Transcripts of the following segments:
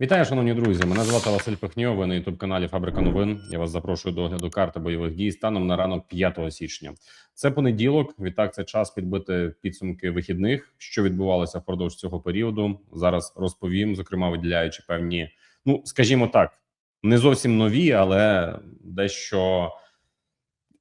Вітаю, шановні друзі. Мене звати Василь Пихньо. Ви на ютуб каналі Фабрика новин. Я вас запрошую до огляду карти бойових дій станом на ранок 5 січня. Це понеділок. Відтак, це час підбити підсумки вихідних, що відбувалося впродовж цього періоду. Зараз розповім, зокрема, виділяючи певні, ну скажімо так, не зовсім нові, але дещо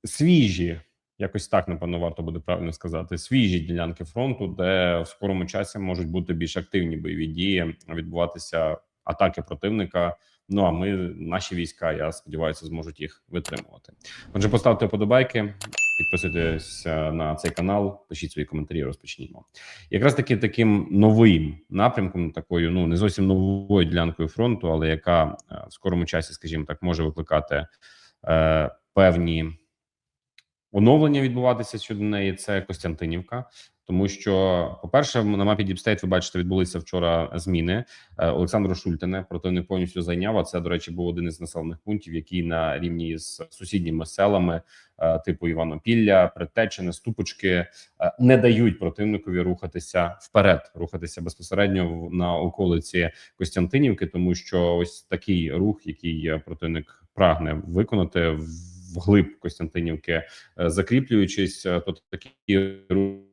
свіжі. Якось так напевно варто буде правильно сказати. Свіжі ділянки фронту, де в скорому часі можуть бути більш активні бойові дії, відбуватися атаки противника. Ну а ми, наші війська, я сподіваюся, зможуть їх витримувати. Отже, поставте вподобайки, підписуйтесь на цей канал, пишіть свої коментарі. Розпочнімо. Якраз таки таким новим напрямком, такою ну не зовсім новою ділянкою фронту, але яка е, в скорому часі, скажімо так, може викликати е, певні оновлення відбуватися щодо неї. Це Костянтинівка. Тому що, по-перше, на мапі Діпстейт, ви бачите, відбулися вчора зміни. Е, Олександру Шультине противник повністю зайняв. А це, до речі, був один із населених пунктів, який на рівні з сусідніми селами, е, типу Іванопілля, Предтечини, Ступочки, е, не дають противникові рухатися вперед, рухатися безпосередньо на околиці Костянтинівки, тому що ось такий рух, який противник прагне виконати вглиб Костянтинівки, закріплюючись, то такий рух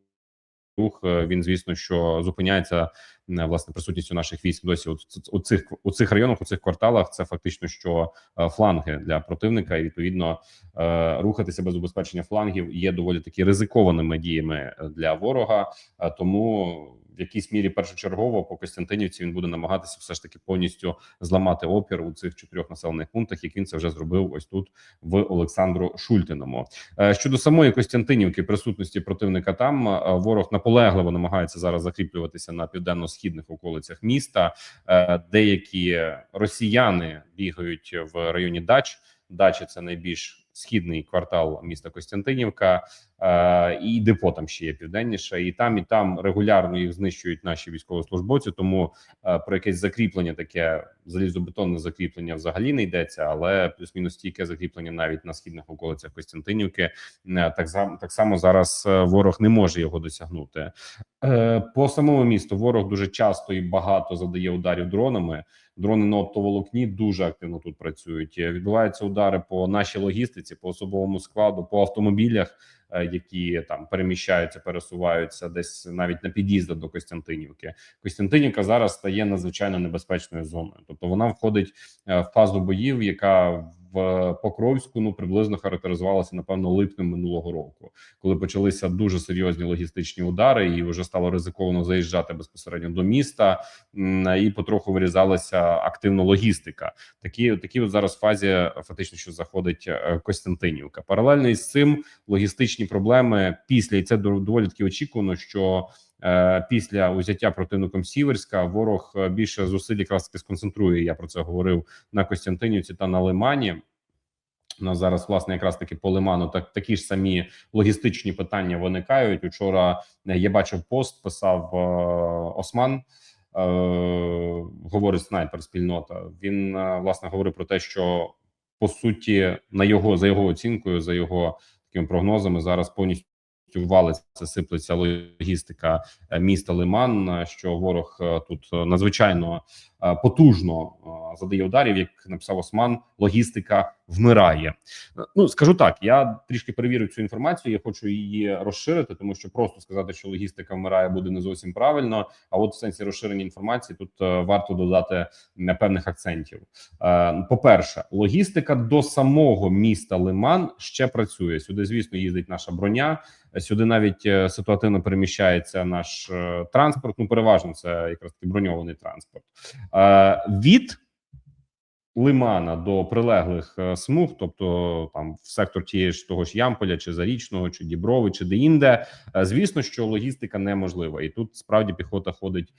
рух е, він звісно що зупиняється е, власне присутністю наших військ досі у, у цих у цих районах, у цих кварталах. Це фактично що е, фланги для противника, і відповідно рухатися без убезпечення флангів є доволі таки ризикованими діями для ворога. Тому в якійсь мірі першочергово по Костянтинівці він буде намагатися все ж таки повністю зламати опір у цих чотирьох населених пунктах, як він це вже зробив ось тут в Олександру Шультиному. Е, Щодо самої Костянтинівки, присутності противника там е, ворог наполегливо намагається зараз закріплюватися на південно-східних околицях міста. Е, Деякі росіяни бігають в районі Дач. Дачі це найбільш східний квартал міста Костянтинівка, е, і депо там ще є південніше. І там і там регулярно їх знищують наші військовослужбовці. Тому е, про якесь закріплення, таке залізобетонне закріплення взагалі не йдеться, але плюс-мінус стійке закріплення навіть на східних околицях Костянтинівки. Е, Так так само зараз ворог не може його досягнути. По самому місту ворог дуже часто і багато задає ударів дронами. Дрони на оптоволокні дуже активно тут працюють. Відбуваються удари по нашій логістиці, по особовому складу, по автомобілях, які там переміщаються, пересуваються десь навіть на під'їздах до Костянтинівки. Костянтинівка зараз стає надзвичайно небезпечною зоною, тобто вона входить е, в фазу боїв, яка в Покровську ну приблизно характеризувалася напевно липнем минулого року, коли почалися дуже серйозні логістичні удари, і вже стало ризиковано заїжджати безпосередньо до міста, і потроху вирізалася активно логістика. Такі такі от зараз фазі фактично, що заходить е, Костянтинівка. Паралельно із цим логістичні проблеми після і це доволі таки очікувано, що. е, Після узяття противником Сіверська ворог е, більше зусиль якраз таки сконцентрує. Я про це говорив на Костянтинівці та на Лимані. У нас зараз власне якраз таки по лиману так такі ж самі логістичні питання виникають. Учора е, я бачив пост, писав е, Осман. Е, говорить снайпер спільнота. Він е, власне говорив про те, що по суті на його за його оцінкою, за його такими прогнозами, зараз повністю валиться, сиплеться логістика е, міста Лиман. е, Що ворог е, тут надзвичайно потужно е, задає ударів, як написав Осман, логістика вмирає. Е, Ну скажу так, я трішки перевірив цю інформацію. Я хочу її розширити, тому що просто сказати, що логістика вмирає, буде не зовсім правильно. А от в сенсі розширення інформації тут е, варто додати е, певних акцентів. Е, По-перше, логістика до самого міста Лиман ще працює. Сюди, звісно, їздить наша броня. Сюди навіть е, ситуативно переміщається наш е, транспорт. Ну, переважно це якраз таки броньований транспорт. Е, Від Лимана до прилеглих е, смуг, тобто там в сектор тієї ж того ж Ямполя, чи Зарічного, чи Діброви, чи де-інде, е, звісно, що логістика неможлива, і тут справді піхота ходить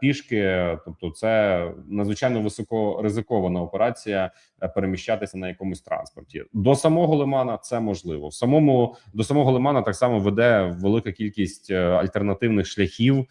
пішки. Тобто, це надзвичайно високо ризикована операція переміщатися на якомусь транспорті. До самого Лимана це можливо. В самому до самого Лимана так само веде велика кількість альтернативних шляхів,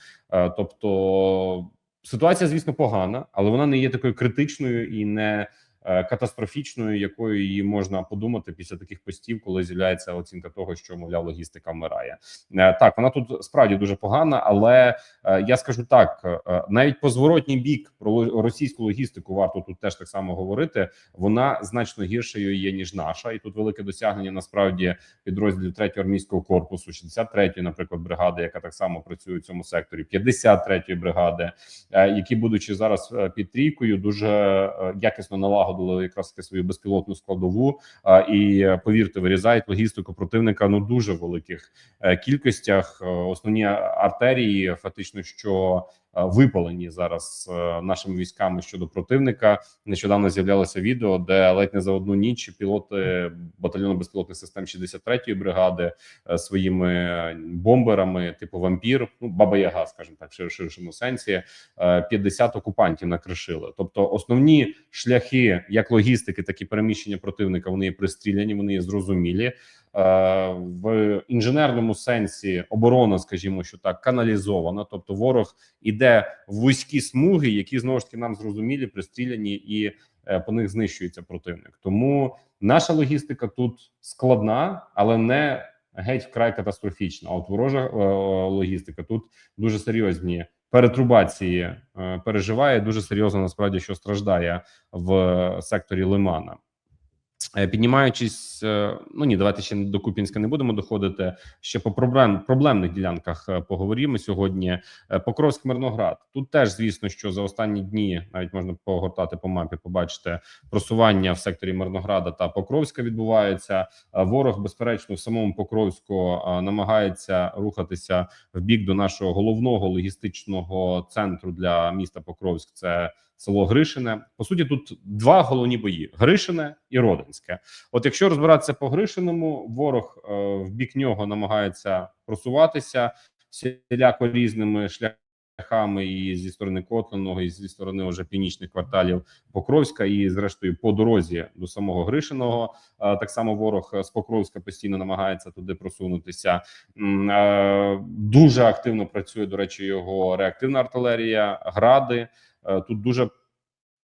тобто. Ситуація, звісно, погана, але вона не є такою критичною і не катастрофічною, якою її можна подумати після таких постів, коли з'являється оцінка того, що мовляв логістика вмирає. Е, Так, вона тут справді дуже погана, але е, я скажу так: е, навіть по зворотній бік про російську логістику варто тут теж так само говорити. Вона значно гіршою є ніж наша, і тут велике досягнення насправді підрозділів 3-го армійського корпусу, 63-ї, наприклад, бригади, яка так само працює в цьому секторі, 53-ї бригади, е, які, будучи зараз е, під трійкою, дуже е, якісно налагодили якраз таки свою безпілотну складову. а І повірте, вирізають логістику противника ну дуже великих е, кількостях. Е, Основні артерії, фактично, що випалені зараз е, нашими військами щодо противника. Нещодавно з'являлося відео, де ледь не за одну ніч пілоти батальйону безпілотних систем 63-ї бригади е, своїми бомберами, типу вампір, ну баба Яга, скажімо так, в шир- ширшому сенсі, е, 50 окупантів накришили. Тобто, основні шляхи, як логістики, так і переміщення противника, вони є пристріляні, вони є зрозумілі. Е, В інженерному сенсі оборона, скажімо, що так каналізована, тобто ворог іде в вузькі смуги, які знову ж таки нам зрозумілі, пристріляні, і е, по них знищується противник. Тому наша логістика тут складна, але не геть вкрай катастрофічна. От ворожа е, логістика тут дуже серйозні перетрубації переживає. Дуже серйозно насправді, що страждає в секторі Лимана. Е, Піднімаючись, е, ну ні, давайте ще до Купінська не будемо доходити. Ще по проблем проблемних ділянках е, поговоримо сьогодні. Покровськ Мирноград. Тут теж звісно, що за останні дні навіть можна погортати по мапі, побачити просування в секторі Мирнограда та Покровська відбувається. Ворог, безперечно, в самому Покровську намагається рухатися в бік до нашого головного логістичного центру для міста Покровськ. Це село Гришине. По суті, тут два головні бої: Гришине і Родинське. От якщо розбиратися по Гришиному, ворог е, в бік нього намагається просуватися всіляко різними шляхами і зі сторони Котлиного, і зі сторони вже північних кварталів Покровська, і зрештою по дорозі до самого Гришиного. Е, Так само ворог з Покровська постійно намагається туди просунутися. Е, Дуже активно працює, до речі, його реактивна артилерія, гради. Е, Тут дуже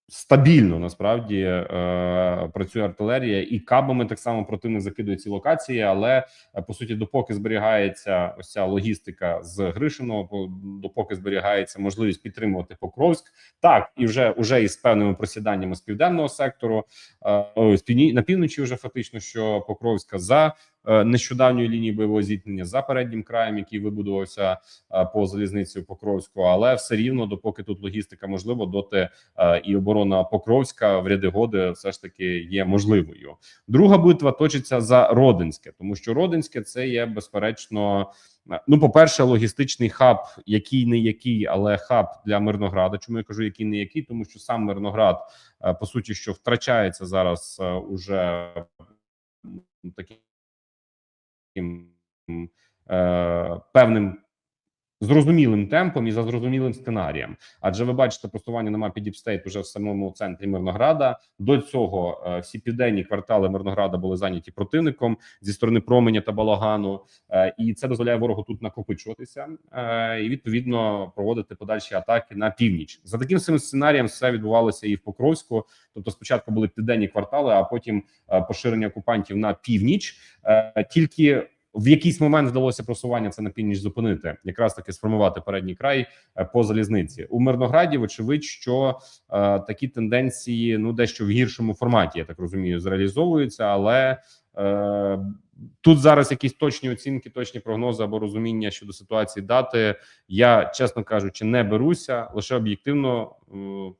стабільно насправді е, працює артилерія, і кабами так само противник закидує ці локації. Але е, по суті, допоки зберігається ось ця логістика з Гришиного, допоки зберігається можливість підтримувати Покровськ, так і вже уже із певними просіданнями з південного сектору, з півні на півночі, вже фактично, що Покровська за е, нещодавньою лінією бойового зіткнення за переднім краєм, який вибудувався е, по залізниці в Покровську, але все рівно, допоки тут логістика можливо, доти е, і оборона Покровська в ряди годи все ж таки є можливою. Друга битва точиться за Родинське, тому що Родинське це є безперечно. Ну, по перше, логістичний хаб, який не який, але хаб для Мирнограда. Чому я кажу, який не який? Тому що сам Мирноград, по суті, що втрачається зараз уже таким е, певним зрозумілим темпом і за зрозумілим сценарієм. Адже ви бачите просування на мапі Діпстейт уже в самому центрі Мирнограда. До цього е, всі південні квартали Мирнограда були зайняті противником зі сторони променя та балагану, е, і це дозволяє ворогу тут накопичуватися е, і відповідно проводити подальші атаки на північ. За таким самим сценарієм все відбувалося і в Покровську. Тобто, спочатку були південні квартали, а потім поширення окупантів на північ. Тільки в якийсь момент вдалося просування це на північ зупинити, якраз таки сформувати передній край е, по залізниці у Мирнограді. Вочевидь, що е, такі тенденції ну дещо в гіршому форматі, я так розумію, зреалізовуються, але тут зараз якісь точні оцінки, точні прогнози або розуміння щодо ситуації дати. Я чесно кажучи, не беруся лише об'єктивно е,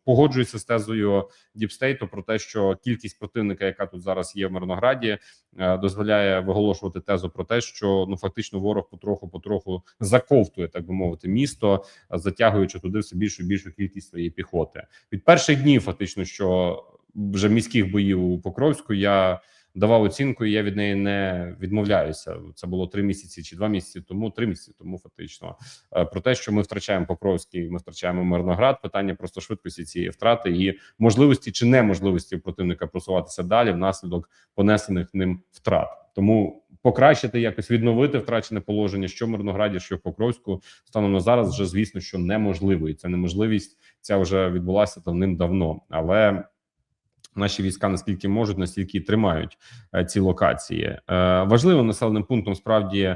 погоджуюся з тезою Діпстейту про те, що кількість противника, яка тут зараз є в Мирнограді, е, дозволяє виголошувати тезу про те, що ну фактично ворог потроху потроху заковтує, так би мовити, місто, е, затягуючи туди все більшу більшу кількість своєї піхоти. Від перших днів, фактично, що вже міських боїв у Покровську я. Давав оцінку, і я від неї не відмовляюся. Це було три місяці чи два місяці тому, три місяці тому, фактично, Е, про те, що ми втрачаємо Покровський, ми втрачаємо Мирноград. Питання просто швидкості цієї втрати і можливості чи неможливості противника просуватися далі внаслідок понесених ним втрат. Тому покращити якось відновити втрачене положення, що в Мирнограді, що в Покровську станом на зараз, вже звісно, що неможливо, і ця неможливість ця вже відбулася давним-давно, але. Наші війська наскільки можуть, настільки тримають е, ці локації. Е, важливим населеним пунктом справді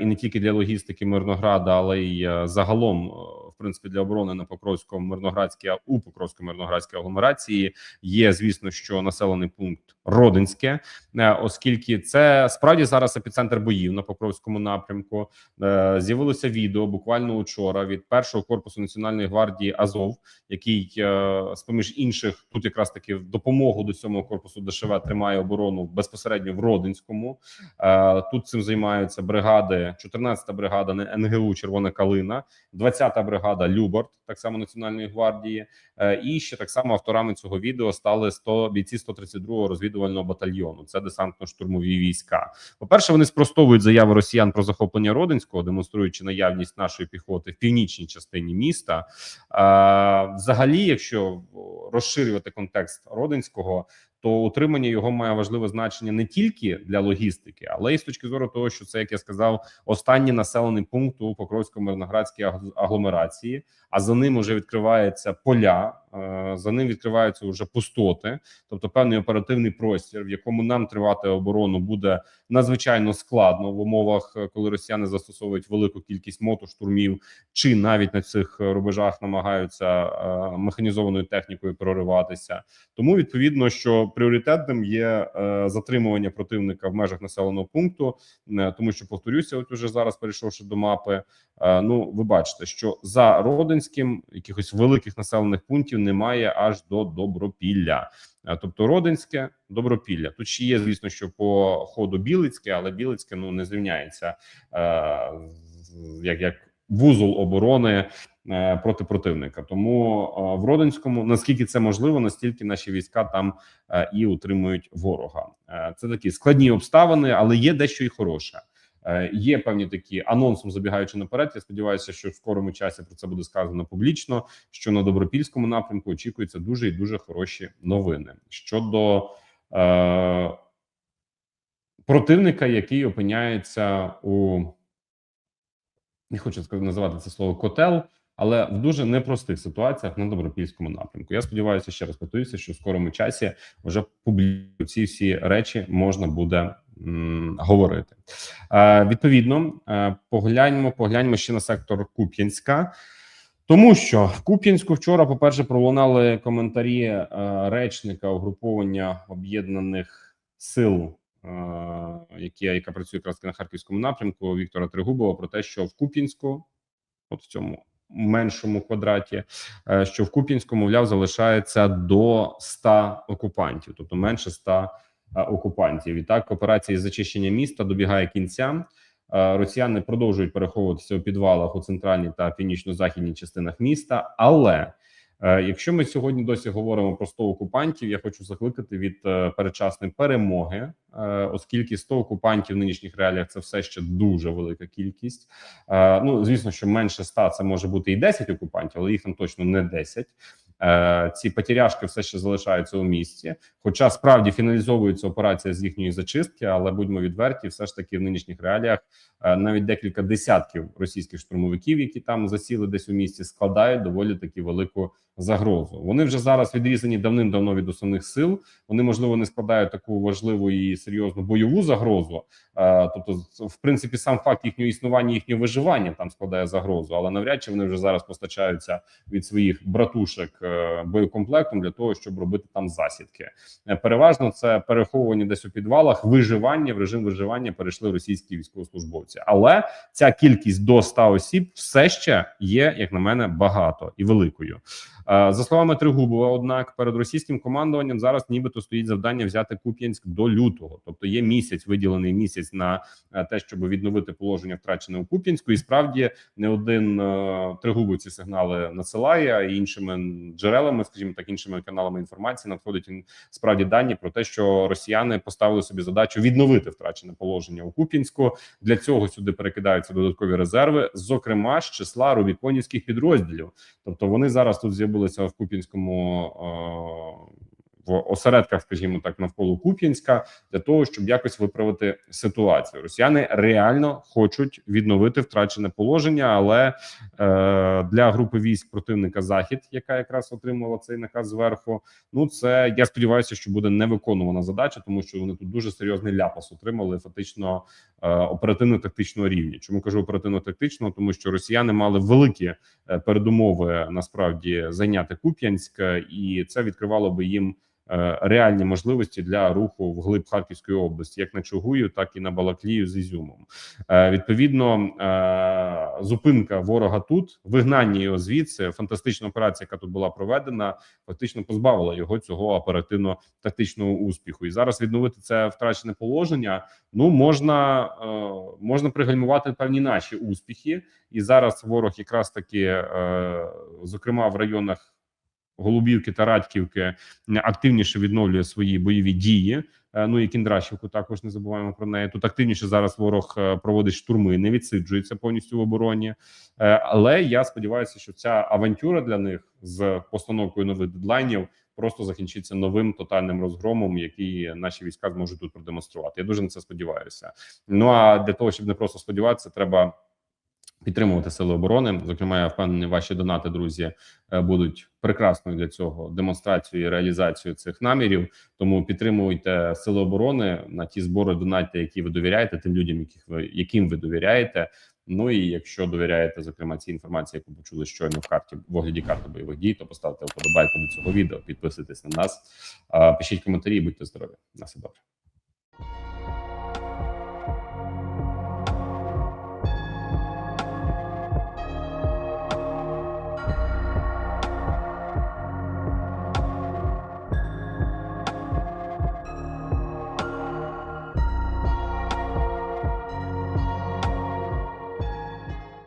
і не тільки для логістики Мирнограда, але й е, загалом, е, в принципі, для оборони на Покровському Мирноградській у Покровсько Мирноградській агломерації є, звісно, що населений пункт Родинське, е, оскільки це справді зараз епіцентр боїв на Покровському напрямку. Е, З'явилося відео буквально учора від першого корпусу національної гвардії Азов, який е, з поміж інших тут якраз таки в допомогу до сьомого корпусу ДШВ тримає оборону безпосередньо в Родинському. Е, Тут цим займаються бригади, 14-та бригада НГУ Червона Калина, 20-та бригада Любарт, так само Національної гвардії. Е, І ще так само авторами цього відео стали 100 бійці 132-го розвідувального батальйону. Це десантно-штурмові війська. По перше, вони спростовують заяви росіян про захоплення Родинського, демонструючи наявність нашої піхоти в північній частині міста. Е, Взагалі, якщо розширювати контекст Родинського, то утримання його має важливе значення не тільки для логістики, але й з точки зору того, що це, як я сказав, останній населений пункт у Покровсько-Мирноградській агломерації. А за ним вже відкриваються поля, за ним відкриваються вже пустоти, тобто певний оперативний простір, в якому нам тривати оборону буде надзвичайно складно в умовах, е, коли росіяни застосовують велику кількість мотоштурмів, чи навіть на цих е, рубежах намагаються е, механізованою технікою прориватися. Тому відповідно, що пріоритетним є е, затримування противника в межах населеного пункту, е, тому що повторюся, от уже зараз перейшовши до мапи. е, Ну, ви бачите, що за Родинським якихось великих населених пунктів немає аж до Добропілля. Е, Тобто Родинське, Добропілля. Тут ще є, звісно, що по ходу Білицьке, але Білицьке ну не звільняється е, як, як вузол оборони е, проти противника. Тому е, в Родинському, наскільки це можливо, настільки наші війська там е, і утримують ворога. Е, Це такі складні обставини, але є дещо і хороше. Е, Є певні такі анонсом, забігаючи наперед. Я сподіваюся, що в скорому часі про це буде сказано публічно. Що на добропільському напрямку очікуються дуже і дуже хороші новини щодо е, противника, який опиняється у не хочу сказати називати це слово котел, але в дуже непростих ситуаціях на добропільському напрямку. Я сподіваюся, ще раз повторюся, що в скорому часі вже публічно ці всі речі можна буде говорити. Е, відповідно, е, погляньмо, погляньмо ще на сектор Куп'янська. Тому що в Куп'янську вчора, по перше, пролунали коментарі е, речника угруповання об'єднаних сил, е, які яка працює якраз на харківському напрямку Віктора Тригубова, про те, що в Куп'янську, от в цьому меншому квадраті, е, що в Куп'янську, мовляв, залишається до 100 окупантів, тобто менше 100 е, окупантів. І так операція із зачищення міста добігає кінця. Е, Росіяни продовжують переховуватися у підвалах у центральній та північно-західній частинах міста. Але е, якщо ми сьогодні досі говоримо про 100 окупантів, я хочу закликати від е, передчасної перемоги, е, оскільки 100 окупантів в нинішніх реаліях це все ще дуже велика кількість. Е, Ну звісно, що менше 100 це може бути і 10 окупантів, але їх там точно не 10. Е, Ці потеряшки все ще залишаються у місті. Хоча справді фіналізовується операція з їхньої зачистки, але будьмо відверті, все ж таки в нинішніх реаліях е, навіть декілька десятків російських штурмовиків, які там засіли десь у місті, складають доволі таки велику загрозу. Вони вже зараз відрізані давним-давно від основних сил. Вони можливо не складають таку важливу і серйозну бойову загрозу. Е, Тобто, в принципі, сам факт їхнього існування, їхнього виживання там складає загрозу, але навряд чи вони вже зараз постачаються від своїх братушек боєкомплектом для того, щоб робити там засідки. Е, Переважно це переховування десь у підвалах, виживання в режим виживання перейшли російські військовослужбовці. Але ця кількість до 100 осіб все ще є, як на мене, багато і великою. Е, За словами Тригубова, однак перед російським командуванням зараз нібито стоїть завдання взяти Куп'янськ до лютого, тобто є місяць, виділений місяць на е, те, щоб відновити положення втрачене у Куп'янську. І справді не один е, Тригубов ці сигнали надсилає, а іншими джерелами, скажімо так, іншими каналами інформації надходять справді дані про те, що росіяни поставили собі задачу відновити втрачене положення у Куп'янську. Для цього сюди перекидаються додаткові резерви, зокрема з числа рубіконівських підрозділів. Тобто вони зараз тут з'явилися в Куп'янському. в осередках, скажімо так, навколо Куп'янська, для того, щоб якось виправити ситуацію. Росіяни реально хочуть відновити втрачене положення, але е, для групи військ противника Захід, яка якраз отримала цей наказ зверху. Ну це я сподіваюся, що буде невиконувана задача, тому що вони тут дуже серйозний ляпас отримали фактично оперативно-тактичного рівня. Чому кажу оперативно-тактичного? Тому що росіяни мали великі е, передумови насправді зайняти Куп'янськ, е, і це відкривало би їм. Е, Реальні можливості для руху вглиб Харківської області, як на Чугую, так і на Балаклію з Ізюмом. Е, Відповідно, е, зупинка ворога тут, вигнання його звідси, фантастична операція, яка тут була проведена, фактично позбавила його цього оперативно-тактичного успіху. І зараз відновити це втрачене положення. Ну можна, можна пригальмувати певні наші успіхи, і зараз ворог якраз таки, зокрема в районах. Голубівки та Радьківки активніше відновлює свої бойові дії. Е, Ну і Кіндрашівку також не забуваємо про неї. Тут активніше зараз ворог е, проводить штурми, не відсиджується повністю в обороні. Е, Але я сподіваюся, що ця авантюра для них з постановкою нових дедлайнів просто закінчиться новим тотальним розгромом, який наші війська зможуть тут продемонструвати. Я дуже на це сподіваюся. Ну а для того, щоб не просто сподіватися, треба. Підтримувати сили оборони. Зокрема, я впевнений, ваші донати, друзі, е, будуть прекрасною для цього демонстрацією і реалізацією цих намірів. Тому підтримуйте сили оборони на ті збори донати, які ви довіряєте, тим людям, яких ви яким ви довіряєте. Ну і якщо довіряєте, зокрема, цій інформації, яку почули щойно в карті в огляді карти бойових дій, то поставте вподобайку до цього відео, підписуйтесь на нас, пишіть коментарі, будьте здорові. На все добре.